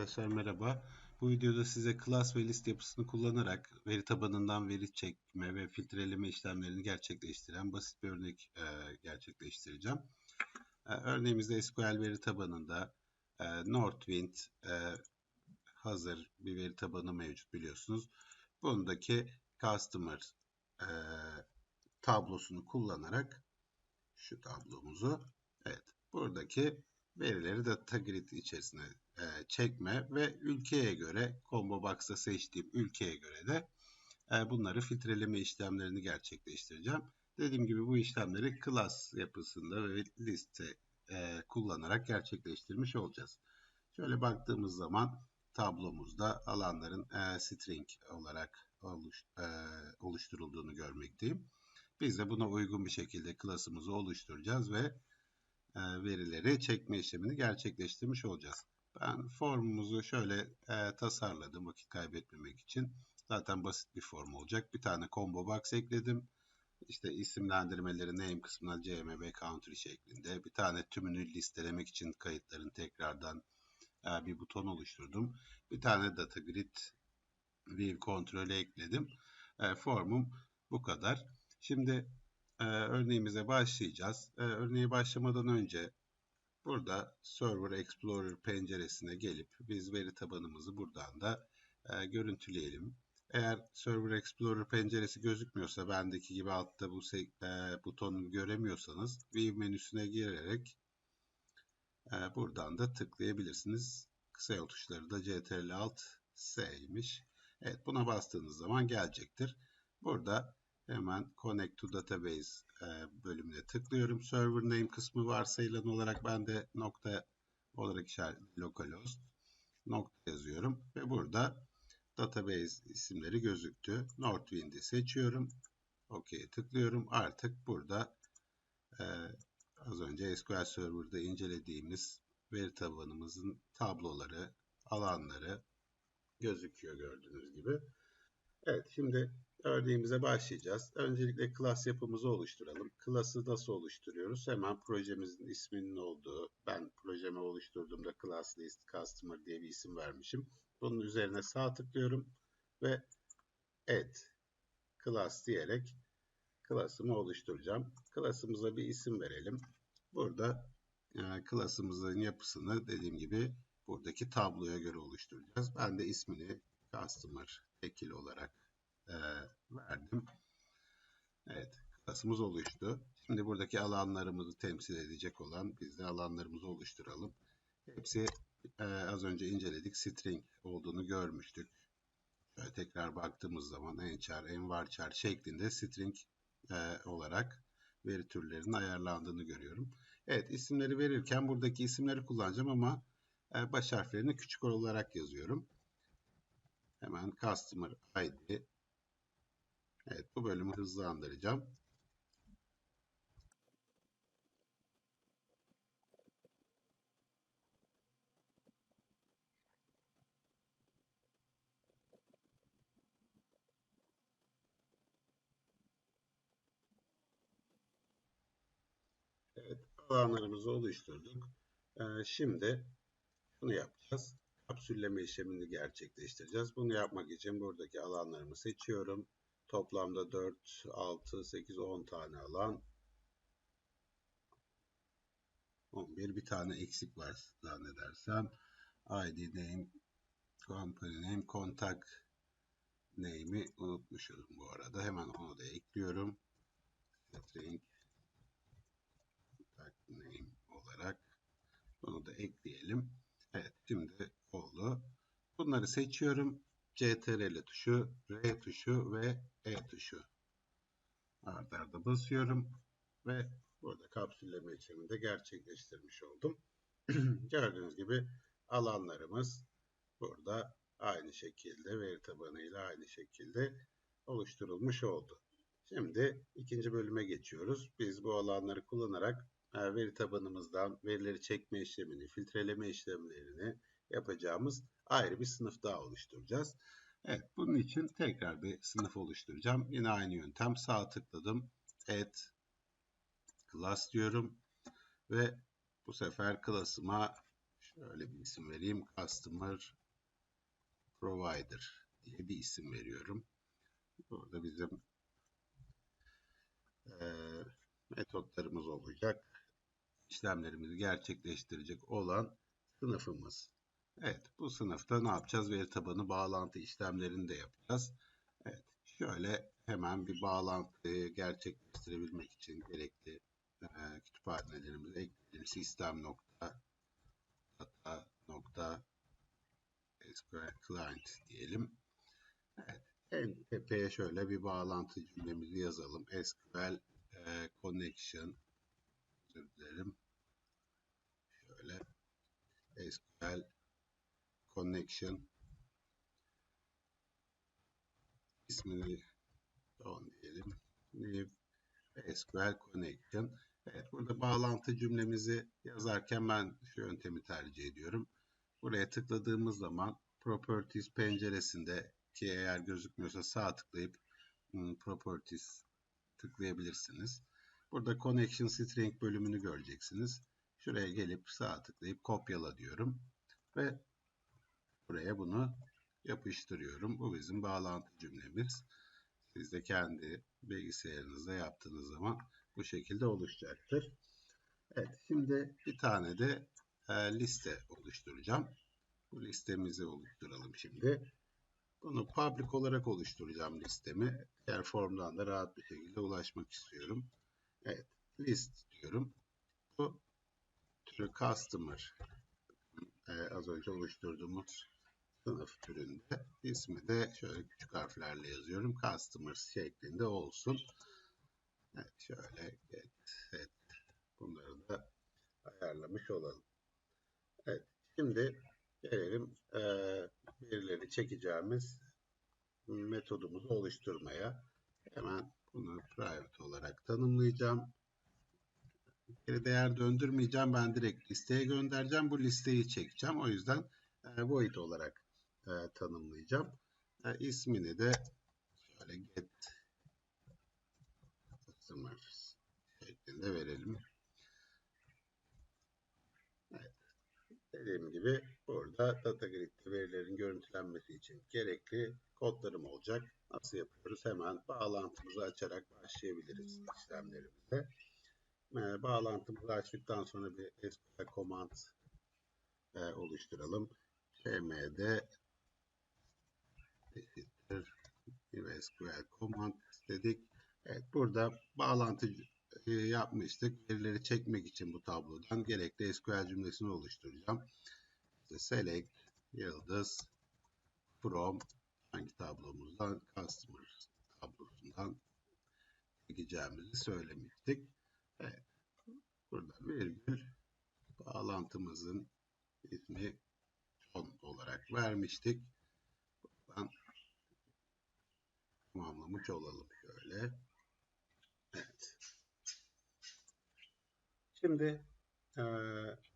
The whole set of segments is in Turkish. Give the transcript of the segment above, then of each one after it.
Arkadaşlar merhaba. Bu videoda size class ve list yapısını kullanarak veri tabanından veri çekme ve filtreleme işlemlerini gerçekleştiren basit bir örnek e, gerçekleştireceğim. E, örneğimizde SQL veri tabanında e, Northwind e, hazır bir veri tabanı mevcut biliyorsunuz. Bundaki customer e, tablosunu kullanarak şu tablomuzu evet buradaki verileri data grid içerisine e, çekme ve ülkeye göre combo box'ta seçtiğim ülkeye göre de e, bunları filtreleme işlemlerini gerçekleştireceğim. Dediğim gibi bu işlemleri class yapısında ve liste e, kullanarak gerçekleştirmiş olacağız. Şöyle baktığımız zaman tablomuzda alanların e, string olarak oluş, e, oluşturulduğunu görmekteyim. Biz de buna uygun bir şekilde klasımızı oluşturacağız ve verileri çekme işlemini gerçekleştirmiş olacağız. Ben formumuzu şöyle e, tasarladım vakit kaybetmemek için. Zaten basit bir form olacak. Bir tane combo box ekledim. İşte isimlendirmeleri name kısmına cmb country şeklinde. Bir tane tümünü listelemek için kayıtların tekrardan e, bir buton oluşturdum. Bir tane data grid view kontrolü ekledim. E, formum bu kadar. Şimdi e, örneğimize başlayacağız. E, örneğe başlamadan önce burada Server Explorer penceresine gelip biz veri tabanımızı buradan da e, görüntüleyelim. Eğer Server Explorer penceresi gözükmüyorsa bendeki gibi altta bu e, butonu göremiyorsanız View menüsüne girerek e, buradan da tıklayabilirsiniz. Kısa yol tuşları da CTRL Alt S'ymiş. Evet buna bastığınız zaman gelecektir. Burada Hemen Connect to Database e, bölümüne tıklıyorum. Server name kısmı varsayılan olarak ben de nokta olarak işaret localhost nokta yazıyorum ve burada database isimleri gözüktü. Northwind'i seçiyorum. OK'ye tıklıyorum. Artık burada e, az önce SQL Server'da incelediğimiz veri tabanımızın tabloları, alanları gözüküyor gördüğünüz gibi. Evet şimdi örneğimize başlayacağız. Öncelikle class yapımızı oluşturalım. Class'ı nasıl oluşturuyoruz? Hemen projemizin isminin olduğu, ben projemi oluşturduğumda class list customer diye bir isim vermişim. Bunun üzerine sağ tıklıyorum ve add class diyerek class'ımı oluşturacağım. Class'ımıza bir isim verelim. Burada yani class'ımızın yapısını dediğim gibi buradaki tabloya göre oluşturacağız. Ben de ismini customer tekil olarak e, verdim. Evet, klasımız oluştu. Şimdi buradaki alanlarımızı temsil edecek olan biz de alanlarımızı oluşturalım. Hepsi e, az önce inceledik. String olduğunu görmüştük. Şöyle tekrar baktığımız zaman enchar, envarchar şeklinde string e, olarak veri türlerinin ayarlandığını görüyorum. Evet isimleri verirken buradaki isimleri kullanacağım ama e, baş harflerini küçük olarak yazıyorum. Hemen Customer ID. Evet bu bölümü hızlandıracağım. Evet, alanlarımızı oluşturduk. Ee, şimdi bunu yapacağız kapsülleme işlemini gerçekleştireceğiz. Bunu yapmak için buradaki alanlarımı seçiyorum. Toplamda 4, 6, 8, 10 tane alan. 11 bir tane eksik var zannedersem. ID name, company name, contact name'i unutmuşum bu arada. Hemen onu da ekliyorum. String contact name olarak bunu da ekleyelim. Evet şimdi oldu. Bunları seçiyorum. CTRL tuşu, R tuşu ve E tuşu. Arda arda basıyorum ve burada kapsülleme işlemini de gerçekleştirmiş oldum. Gördüğünüz gibi alanlarımız burada aynı şekilde veri tabanıyla aynı şekilde oluşturulmuş oldu. Şimdi ikinci bölüme geçiyoruz. Biz bu alanları kullanarak e, veri tabanımızdan verileri çekme işlemini, filtreleme işlemlerini yapacağımız ayrı bir sınıf daha oluşturacağız. Evet, bunun için tekrar bir sınıf oluşturacağım. Yine aynı yöntem. Sağ tıkladım. Add class diyorum. Ve bu sefer class'ıma Şöyle bir isim vereyim. Customer Provider diye bir isim veriyorum. Burada bizim e, metotlarımız olacak. İşlemlerimizi gerçekleştirecek olan sınıfımız. Evet, bu sınıfta ne yapacağız? Veri tabanı bağlantı işlemlerini de yapacağız. Evet, şöyle hemen bir bağlantıyı gerçekleştirebilmek için gerekli e, kütüphanelerimizi ekleyelim. Sistem nokta data nokta client diyelim. Evet, en tepeye şöyle bir bağlantı cümlemizi yazalım. SQL e, connection özür dilerim. Şöyle SQL connection ismini on diyelim. New SQL connection. Evet, burada bağlantı cümlemizi yazarken ben şu yöntemi tercih ediyorum. Buraya tıkladığımız zaman Properties penceresinde ki eğer gözükmüyorsa sağ tıklayıp hmm, Properties tıklayabilirsiniz. Burada Connection String bölümünü göreceksiniz. Şuraya gelip sağ tıklayıp kopyala diyorum. Ve buraya bunu yapıştırıyorum. Bu bizim bağlantı cümlemiz. Siz de kendi bilgisayarınızda yaptığınız zaman bu şekilde oluşacaktır. Evet, şimdi bir tane de e, liste oluşturacağım. Bu listemizi oluşturalım şimdi. Bunu public olarak oluşturacağım listemi. Diğer formdan da rahat bir şekilde ulaşmak istiyorum. Evet, list diyorum. Bu türü customer e, az önce oluşturduğumuz sınıf türünde. İsmi de şöyle küçük harflerle yazıyorum. Customers şeklinde olsun. Evet, şöyle get, set. Bunları da ayarlamış olalım. Evet, şimdi gelelim e, verileri çekeceğimiz metodumuzu oluşturmaya. Hemen bunu private olarak tanımlayacağım. Geri değer döndürmeyeceğim. Ben direkt listeye göndereceğim. Bu listeyi çekeceğim. O yüzden e, void olarak e, tanımlayacağım. E, ismini de şöyle get customers şeklinde verelim. Evet. Dediğim gibi burada data grid'de verilerin görüntülenmesi için gerekli kodlarım olacak. Nasıl yapıyoruz? Hemen bağlantımızı açarak başlayabiliriz işlemlerimize. E, bağlantımızı açtıktan sonra bir SQL command e, oluşturalım. cmd eşittir SQL command dedik. Evet burada bağlantı e, yapmıştık. Verileri çekmek için bu tablodan gerekli SQL cümlesini oluşturacağım. İşte select yıldız from hangi tablomuzdan customer tablosundan çekeceğimizi söylemiştik. Evet. Burada virgül bağlantımızın ismi son olarak vermiştik. Buradan tamamlamış olalım şöyle. Evet. Şimdi e,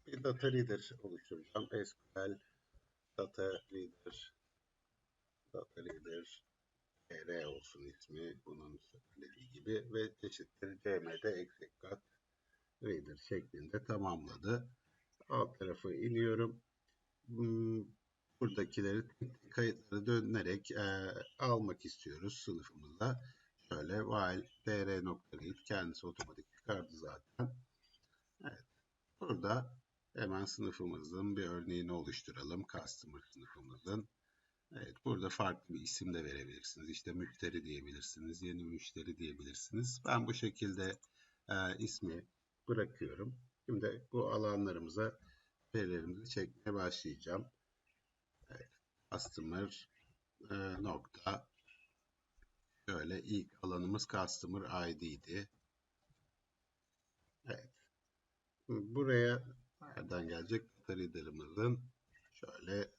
bir data reader oluşturacağım. SQL data reader data reader R olsun ismi bunun söylediği gibi ve eşittir cmd execute reader şeklinde tamamladı. Alt tarafı iniyorum. Hmm, buradakileri kayıtları dönerek e, almak istiyoruz sınıfımıza. Şöyle while dr.read kendisi otomatik çıkardı zaten. Evet. Burada hemen sınıfımızın bir örneğini oluşturalım. Customer sınıfımızın. Evet, burada farklı bir isim de verebilirsiniz. İşte müşteri diyebilirsiniz, yeni müşteri diyebilirsiniz. Ben bu şekilde e, ismi bırakıyorum. Şimdi bu alanlarımıza verilerimizi çekmeye başlayacağım. Customer e, nokta şöyle ilk alanımız customer ID'di. Evet. Buraya nereden gelecek? Data reader'ımızın şöyle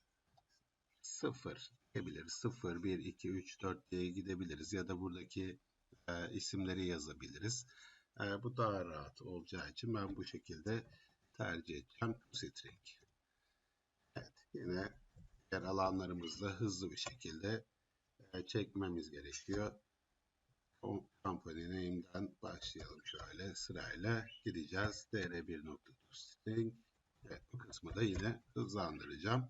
0 diyebiliriz. 0, 1, 2, 3, 4 diye gidebiliriz. Ya da buradaki e, isimleri yazabiliriz. E, bu daha rahat olacağı için ben bu şekilde tercih edeceğim. String. Evet. Yine diğer alanlarımızda hızlı bir şekilde e, çekmemiz gerekiyor. O name'den başlayalım şöyle sırayla gideceğiz. dr1.string Evet, bu kısmı da yine hızlandıracağım.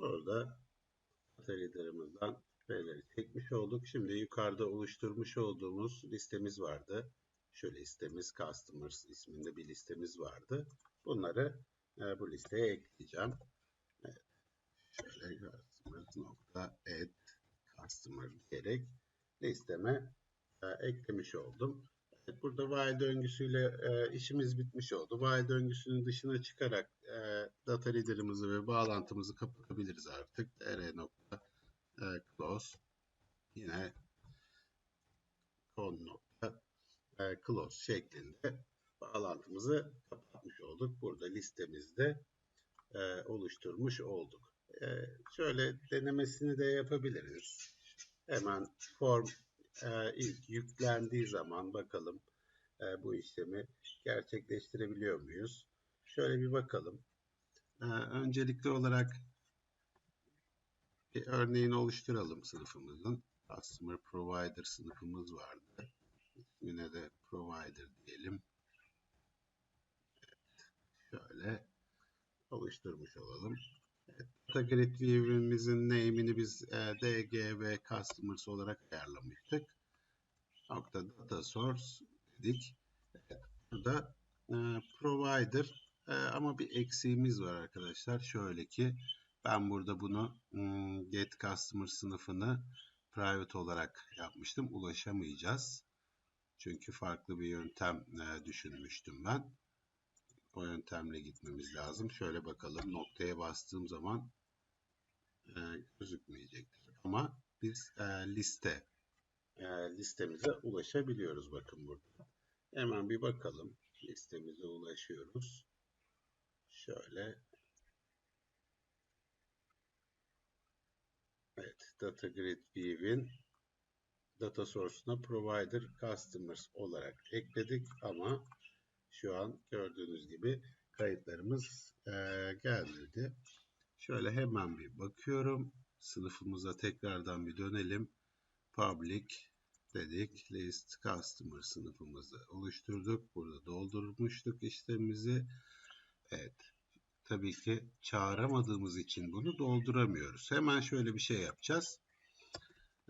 Evet, burada atölyeleriminden verileri çekmiş olduk. Şimdi yukarıda oluşturmuş olduğumuz listemiz vardı. Şu listemiz Customers isminde bir listemiz vardı. Bunları e, bu listeye ekleyeceğim. Evet. Şöyle customers nokta add customer diyerek listeme e, eklemiş oldum. Burada while döngüsüyle e, işimiz bitmiş oldu. While döngüsünün dışına çıkarak e, data reader'ımızı ve bağlantımızı kapatabiliriz artık. dr nokta e, close yine con nokta e, close şeklinde bağlantımızı kapatmış olduk. Burada listemizde e, oluşturmuş olduk. E, şöyle denemesini de yapabiliriz. Hemen form e, ilk yüklendiği zaman bakalım e, bu işlemi gerçekleştirebiliyor muyuz? Şöyle bir bakalım. E, öncelikli olarak bir örneğini oluşturalım sınıfımızın. Customer Provider sınıfımız vardı. İsmine de Provider diyelim. Evet, şöyle oluşturmuş olalım. Grid View'imizin name'ini biz e, DGV Customers olarak ayarlamıştık. Nokta Data Source dedik. Burada e, Provider e, ama bir eksiğimiz var arkadaşlar. Şöyle ki ben burada bunu hmm, Get Customer sınıfını private olarak yapmıştım. Ulaşamayacağız. Çünkü farklı bir yöntem e, düşünmüştüm ben. O yöntemle gitmemiz lazım. Şöyle bakalım. Noktaya bastığım zaman e, gözükmeyecektir. Ama biz e, liste e, listemize ulaşabiliyoruz. Bakın burada. Hemen bir bakalım. Listemize ulaşıyoruz. Şöyle Evet, Data Grid View'in data source'una provider customers olarak ekledik ama şu an gördüğünüz gibi kayıtlarımız e, gelmedi. Şöyle hemen bir bakıyorum. Sınıfımıza tekrardan bir dönelim. Public dedik. List Customer sınıfımızı oluşturduk. Burada doldurmuştuk işlemimizi. Evet. Tabii ki çağıramadığımız için bunu dolduramıyoruz. Hemen şöyle bir şey yapacağız.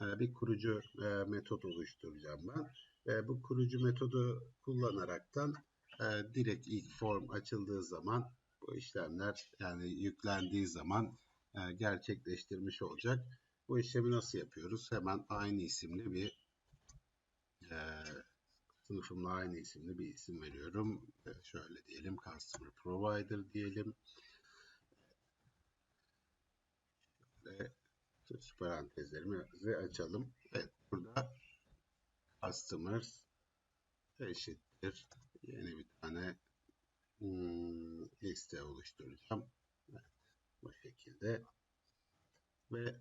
Bir kurucu metot oluşturacağım ben. Bu kurucu metodu kullanaraktan direkt ilk form açıldığı zaman bu işlemler yani yüklendiği zaman gerçekleştirmiş olacak. Bu işlemi nasıl yapıyoruz? Hemen aynı isimli bir sınıfımla aynı isimli bir isim veriyorum. Şöyle diyelim Customer Provider diyelim. Şöyle parantezlerimizi açalım. Evet burada Customers eşittir. Yeni bir tane hmm, liste oluşturacağım. Evet, bu şekilde ve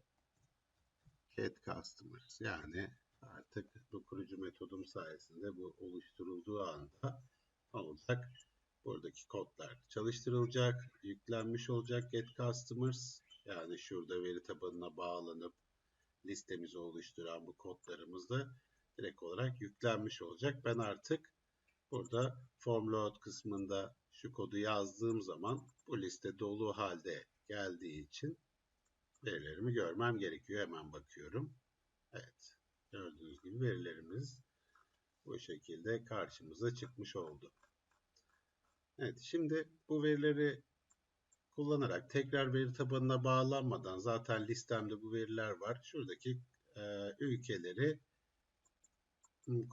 get customers yani artık bu kurucu metodum sayesinde bu oluşturulduğu anda olacak? Buradaki kodlar çalıştırılacak, yüklenmiş olacak get customers yani şurada veri tabanına bağlanıp listemizi oluşturan bu kodlarımız da direkt olarak yüklenmiş olacak. Ben artık burada form load kısmında şu kodu yazdığım zaman bu liste dolu halde geldiği için verilerimi görmem gerekiyor. Hemen bakıyorum. Evet. Gördüğünüz gibi verilerimiz bu şekilde karşımıza çıkmış oldu. Evet. Şimdi bu verileri kullanarak tekrar veri tabanına bağlanmadan zaten listemde bu veriler var. Şuradaki e, ülkeleri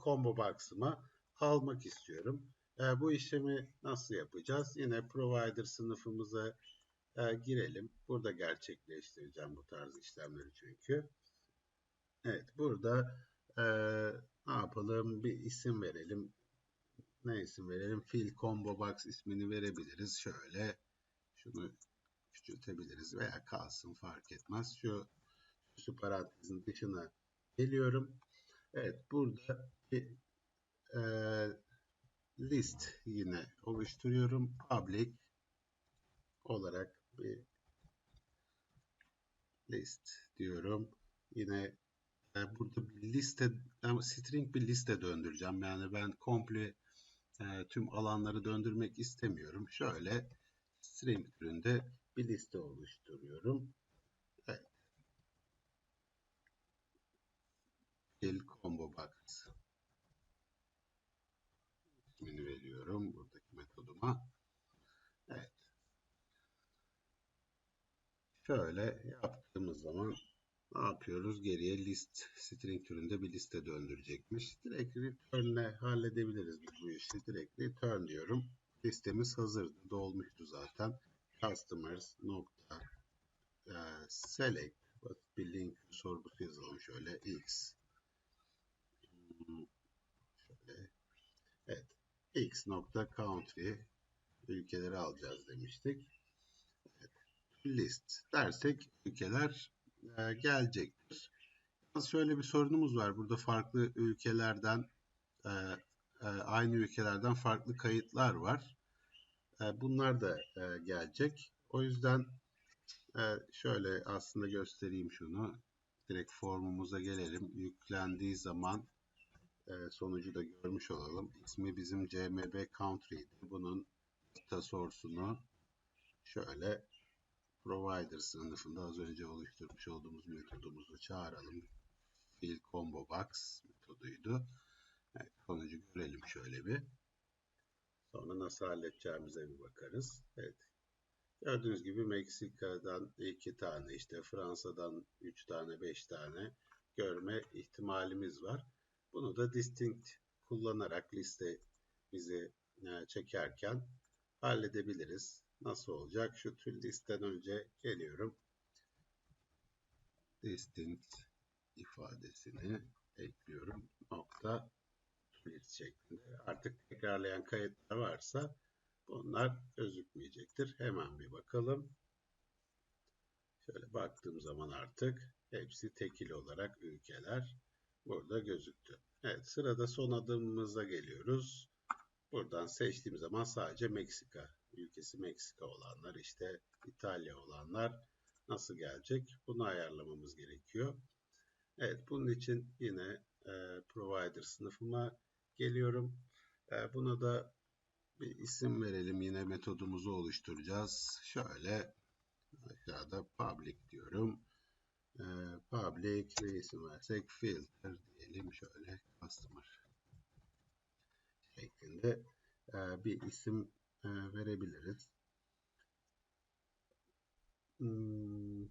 combo box'ıma almak istiyorum. E, bu işlemi nasıl yapacağız? Yine provider sınıfımıza e, girelim. Burada gerçekleştireceğim bu tarz işlemleri çünkü. Evet burada e, ne yapalım? Bir isim verelim. Ne isim verelim? Fill combo box ismini verebiliriz. Şöyle şunu küçültebiliriz veya kalsın fark etmez. Şu, parantezin dışına geliyorum. Evet burada bir e, list yine oluşturuyorum. Public olarak bir list diyorum. Yine e, burada bir liste, yani string bir liste döndüreceğim. Yani ben komple e, tüm alanları döndürmek istemiyorum. Şöyle string türünde bir liste oluşturuyorum. Evet. Combo box ismini veriyorum buradaki metoduma. Evet. Şöyle yaptığımız zaman ne yapıyoruz? Geriye list string türünde bir liste döndürecekmiş. Direkt return'le halledebiliriz biz bu işi. Direkt return diyorum. Listemiz hazırdı. Dolmuştu zaten. Customers nokta e, select bir link sorgusu yazalım şöyle x hmm, şöyle evet x nokta country ülkeleri alacağız demiştik. List dersek ülkeler e, gelecektir. Şöyle bir sorunumuz var. Burada farklı ülkelerden e, e, aynı ülkelerden farklı kayıtlar var. E, bunlar da gelecek. O yüzden şöyle aslında göstereyim şunu. Direkt formumuza gelelim. Yüklendiği zaman sonucu da görmüş olalım. İsmi bizim CMB country'di. Bunun data source'unu şöyle provider sınıfında az önce oluşturmuş olduğumuz metodumuzu çağıralım. Fill combo box metoduydu. Evet, sonucu görelim şöyle bir. Sonra nasıl halledeceğimize bir bakarız. Evet. Gördüğünüz gibi Meksika'dan iki tane, işte Fransa'dan üç tane, beş tane görme ihtimalimiz var. Bunu da distinct kullanarak liste bizi e, çekerken halledebiliriz. Nasıl olacak? Şu tür listen önce geliyorum. Distinct ifadesini ekliyorum. Nokta list şeklinde. Artık tekrarlayan kayıtlar varsa bunlar gözükmeyecektir. Hemen bir bakalım. Şöyle baktığım zaman artık hepsi tekil olarak ülkeler burada gözüktü. Evet sırada son adımımıza geliyoruz. Buradan seçtiğim zaman sadece Meksika ülkesi Meksika olanlar işte İtalya olanlar nasıl gelecek bunu ayarlamamız gerekiyor. Evet bunun için yine e, provider sınıfıma geliyorum. E, buna da bir isim verelim. Yine metodumuzu oluşturacağız. Şöyle aşağıda public diyorum. E, public ne isim versek filter diyelim. Şöyle customer şeklinde e, bir isim e, verebiliriz. Hmm,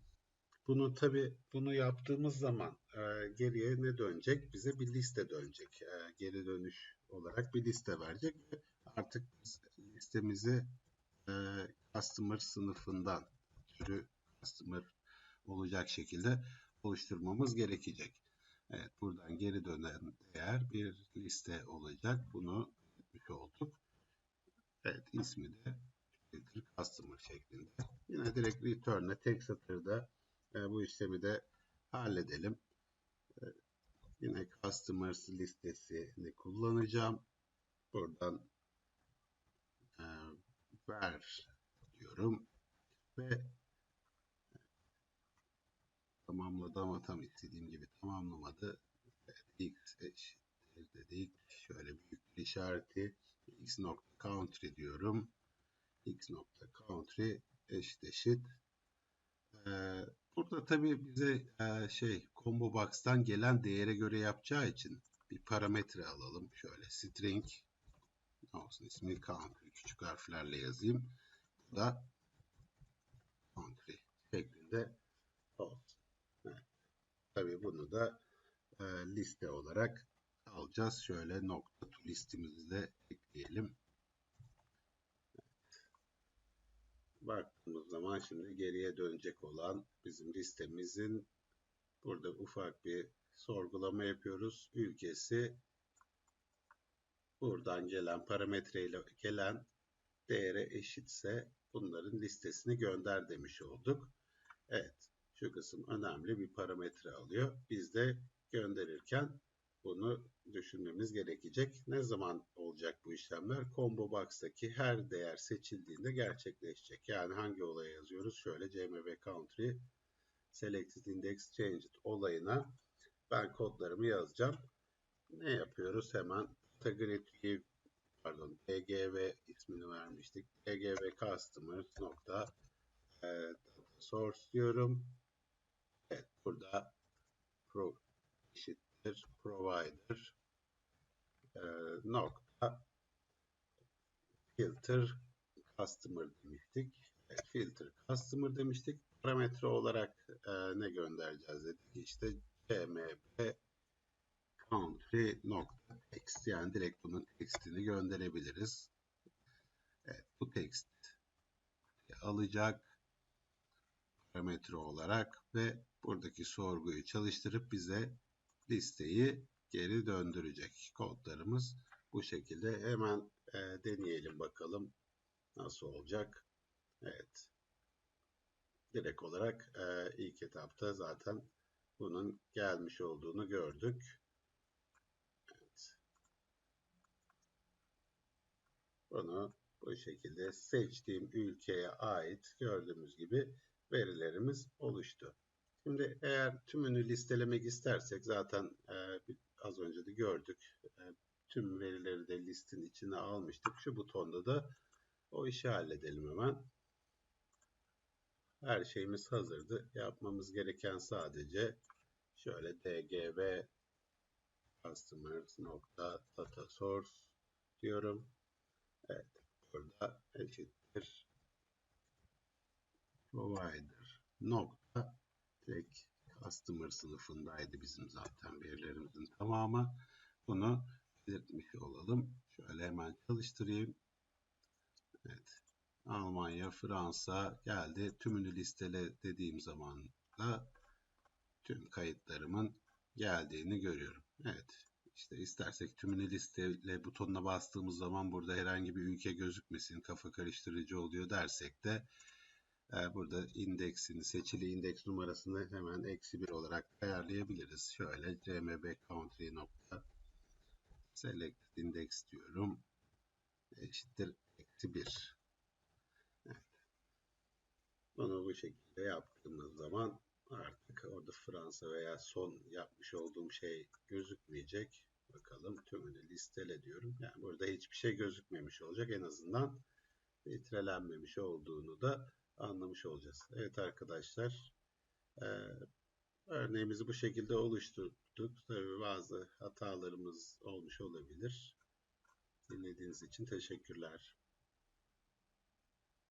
bunu tabi bunu yaptığımız zaman e, geriye ne dönecek? Bize bir liste dönecek. Geri dönüş olarak bir liste verecek. Artık listemizi e, customer sınıfından türü customer olacak şekilde oluşturmamız gerekecek. Evet, buradan geri dönen değer bir liste olacak. Bunu etmiş olduk. Evet, ismi de customer şeklinde. Yine direkt return'e tek satırda e, bu işlemi de halledelim. E, yine customers listesini kullanacağım. Buradan e, ver diyorum ve tamamladı ama tam istediğim gibi tamamlamadı. X eşittir dedik. Şöyle büyük bir işareti x nokta country diyorum. x nokta country eşit eşit ee, burada tabii bize e, şey combo box'tan gelen değere göre yapacağı için bir parametre alalım. Şöyle string olsun ismi country küçük harflerle yazayım. Bu da country şeklinde. Tabii bunu da e, liste olarak alacağız. Şöyle nokta to listimizi de ekleyelim. baktığımız zaman şimdi geriye dönecek olan bizim listemizin burada ufak bir sorgulama yapıyoruz. Ülkesi buradan gelen parametreyle gelen değere eşitse bunların listesini gönder demiş olduk. Evet şu kısım önemli bir parametre alıyor. Biz de gönderirken bunu düşünmemiz gerekecek. Ne zaman olacak bu işlemler? Combo Box'taki her değer seçildiğinde gerçekleşecek. Yani hangi olaya yazıyoruz? Şöyle CMB Country Selected Index Changed olayına ben kodlarımı yazacağım. Ne yapıyoruz? Hemen category pardon dgv ismini vermiştik. dgv customers nokta e, source diyorum. Evet burada pro eşittir provider e, nokta filter customer demiştik. Evet, filter customer demiştik. Parametre olarak e, ne göndereceğiz dedik. İşte cmp country nokta text yani direkt bunun tekstini gönderebiliriz. Evet, bu text alacak parametre olarak ve buradaki sorguyu çalıştırıp bize listeyi geri döndürecek. Kodlarımız bu şekilde. Hemen e, deneyelim bakalım nasıl olacak. Evet. Direkt olarak e, ilk etapta zaten bunun gelmiş olduğunu gördük. Evet. Bunu bu şekilde seçtiğim ülkeye ait gördüğümüz gibi verilerimiz oluştu. Şimdi eğer tümünü listelemek istersek zaten e, az önce de gördük. E, tüm verileri de listin içine almıştık. Şu butonda da o işi halledelim hemen. Her şeyimiz hazırdı. Yapmamız gereken sadece şöyle dgv customers nokta data source diyorum. Evet. Burada eşittir provider nokta direkt customer sınıfındaydı bizim zaten verilerimizin tamamı. Bunu belirtmiş olalım. Şöyle hemen çalıştırayım. Evet. Almanya, Fransa geldi. Tümünü listele dediğim zaman da tüm kayıtlarımın geldiğini görüyorum. Evet. İşte istersek tümünü listele butonuna bastığımız zaman burada herhangi bir ülke gözükmesin, kafa karıştırıcı oluyor dersek de burada indeksini, seçili indeks numarasını hemen eksi bir olarak ayarlayabiliriz. Şöyle cmb country nokta selected index diyorum. Eşittir eksi bir. Evet. Bunu bu şekilde yaptığımız zaman artık orada Fransa veya son yapmış olduğum şey gözükmeyecek. Bakalım tümünü listele diyorum. Yani burada hiçbir şey gözükmemiş olacak. En azından filtrelenmemiş olduğunu da anlamış olacağız. Evet arkadaşlar. E, örneğimizi bu şekilde oluşturduk. Tabii bazı hatalarımız olmuş olabilir. Dinlediğiniz için teşekkürler.